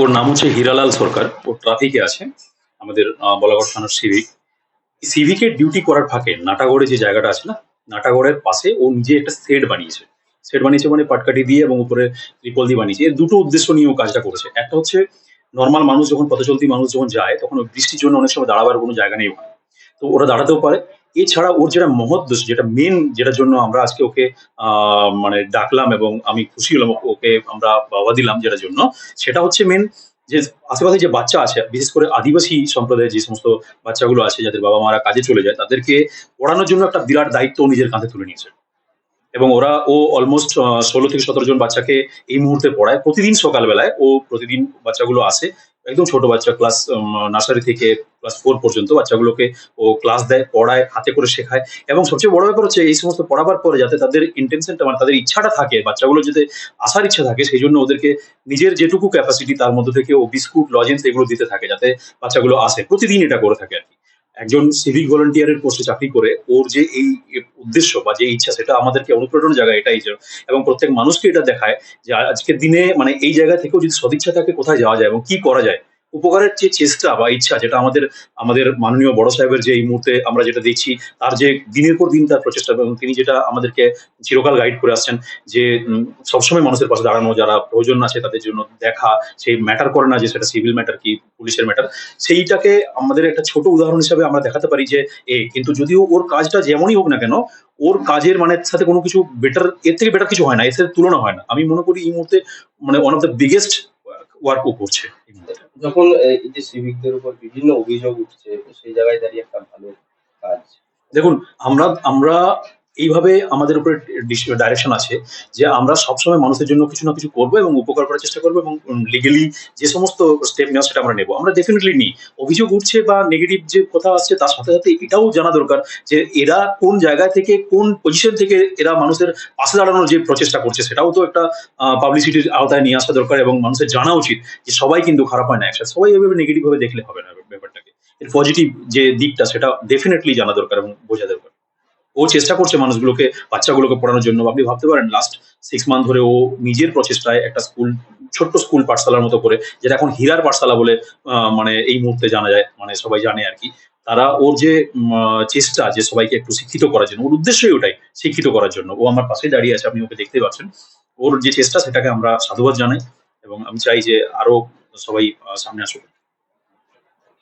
ওর নাম হচ্ছে হীরালাল সরকার। ও ট্রাফিকে আছে, আমাদের বলাগড় থানার সিভিক সিভিকের ডিউটি করার ফাঁকে নাটাগড়ে যে জায়গাটা আছে না, নাটাগড়ের পাশে ও নিজে একটা সেট বানিয়েছে। সেট বানিয়েছে মানে পাটকাঠি দিয়ে এবং উপরে ত্রিপল দিয়ে বানিয়েছে। এর দুটো উদ্দেশ্য নিয়ে ও কাজটা করেছে। একটা হচ্ছে নর্মাল মানুষ যখন পথচলতি মানুষ যখন যায়, তখন বৃষ্টির জন্য অনেক সময় দাঁড়াবার কোনো জায়গা নেই ওখানে। তো ওরা দাঁড়াতেও পারে। এছাড়া ওর যেটা মহৎ দোষ, যেটা মেন যেটার জন্য আমরা আজকে ওকে মানে ডাকলাম এবং আমি খুশি হলাম, ওকে আমরা বাবা দিলাম যেটার জন্য, সেটা হচ্ছে মেন যে আশেপাশে যে বাচ্চা আছে, বিশেষ করে আদিবাসী সম্প্রদায়ের যে সমস্ত বাচ্চাগুলো আছে, যাদের বাবা মারা কাজে চলে যায়, তাদেরকে পড়ানোর জন্য একটা বিরাট দায়িত্ব নিজের কাঁধে তুলে নিয়েছে। এবং ওরা, ও অলমোস্ট ষোলো থেকে সতেরো জন বাচ্চাকে এই মুহূর্তে পড়ায়। প্রতিদিন সকালবেলায় ও প্রতিদিন বাচ্চাগুলো আসে একদম ছোট বাচ্চা ক্লাস নার্সারি থেকে ক্লাস ফোর পর্যন্ত বাচ্চাগুলোকে ও ক্লাস দেয়, পড়ায়, হাতে করে শেখায়। এবং সবচেয়ে বড় ব্যাপার হচ্ছে এই সমস্ত পড়াবার পরে যাতে তাদের ইন্টেনশনটা মানে তাদের ইচ্ছাটা থাকে, বাচ্চাগুলো যাতে আসার ইচ্ছা থাকে, সেই জন্য ওদেরকে নিজের যেটুকু ক্যাপাসিটি তার মধ্যে থেকে ও বিস্কুট লজেন্স এগুলো দিতে থাকে, যাতে বাচ্চাগুলো আসে। প্রতিদিন এটা করে থাকে আর কি। একজন সিভিক ভলেন্টিয়ারের পোস্টে চাকরি করে, ওর যে এই উদ্দেশ্য বা যে ইচ্ছা সেটা আমাদেরকে অনুপ্রেরণা জায়গা এটাই যে, এবং প্রত্যেক মানুষকে এটা দেখায় যে আজকের দিনে মানে এই জায়গা থেকেও যদি সদিচ্ছা থাকে কোথায় যাওয়া যায় এবং কি করা যায়? উপকারের যে চেষ্টা বা ইচ্ছা যেটা আমাদের আমাদের মাননীয় বড় সাহেবের যে এই মুহূর্তে আমরা যেটা দেখছি, তার যে দিনের পর দিন তার প্রচেষ্টা এবং তিনি যেটা আমাদেরকে চিরকাল গাইড করে আসছেন যে সবসময় মানুষের পাশে দাঁড়ানো, যারা প্রয়োজন আছে তাদের জন্য দেখা, সেই ম্যাটার করে না যে সেটা সিভিল ম্যাটার কি পুলিশের ম্যাটার সেইটাকে আমাদের একটা ছোট উদাহরণ হিসাবে আমরা দেখাতে পারি যে, এ, কিন্তু যদিও ওর কাজটা যেমনই হোক না কেন, ওর কাজের মানে সাথে কোনো কিছু বেটার এর থেকে বেটার কিছু হয় না, এর সাথে তুলনা হয় না। আমি মনে করি এই মুহূর্তে মানে one of the biggest work ও করছে এই মুহূর্তে। যখন এই যে সিভিকদের উপর বিভিন্ন অভিযোগ উঠছে, সেই জায়গায় দাঁড়িয়ে একটা ভালো কাজ। দেখুন, আমরা আমরা এইভাবে আমাদের উপরে ডাইরেকশন আছে যে আমরা সবসময় মানুষের জন্য কিছু না কিছু করব এবং উপকার করার চেষ্টা করব এবং লিগেলি যে সমস্ত স্টেপ নেওয়া সেটা আমরা নেব। আমরা ডেফিনেটলি নিই। অভিযোগ উঠছে বা নেগেটিভ যে কথা আসছে তার সাথে সাথে এটাও জানা দরকার যে এরা কোন জায়গা থেকে কোন পজিশন থেকে এরা মানুষের পাশে দাঁড়ানোর যে প্রচেষ্টা করছে সেটাও তো একটা পাবলিসিটির আওতায় নিয়ে আসা দরকার এবং মানুষের জানা উচিত যে সবাই কিন্তু খারাপ হয় না একসাথে। সবাই এভাবে নেগেটিভ ভাবে দেখলে হবে না ব্যাপারটাকে। এর পজিটিভ যে দিকটা সেটা ডেফিনেটলি জানা দরকার এবং বোঝা দরকার। ও চেষ্টা করছে মানুষগুলোকে, বাচ্চাগুলোকে পড়ানোর জন্য। আপনি ভাবতে পারেন লাস্ট সিক্স মান্থ ধরে ও নিজের প্রচেষ্টায় একটা স্কুল ছোট্ট স্কুল পাঠশালার মতো করে, যেটা এখন হীরার পাঠশালা বলে মানে এই মুহূর্তে জানা যায় মানে সবাই জানে আর কি। তারা ওর যে চেষ্টা যে সবাইকে একটু শিক্ষিত করার জন্য, ওর উদ্দেশ্যই ওটাই, শিক্ষিত করার জন্য। ও আমার পাশে দাঁড়িয়ে আছে, আপনি ওকে দেখতে পাচ্ছেন। ওর যে চেষ্টা, সেটাকে আমরা সাধুবাদ জানাই এবং আমি চাই যে আরও সবাই সামনে আসুক।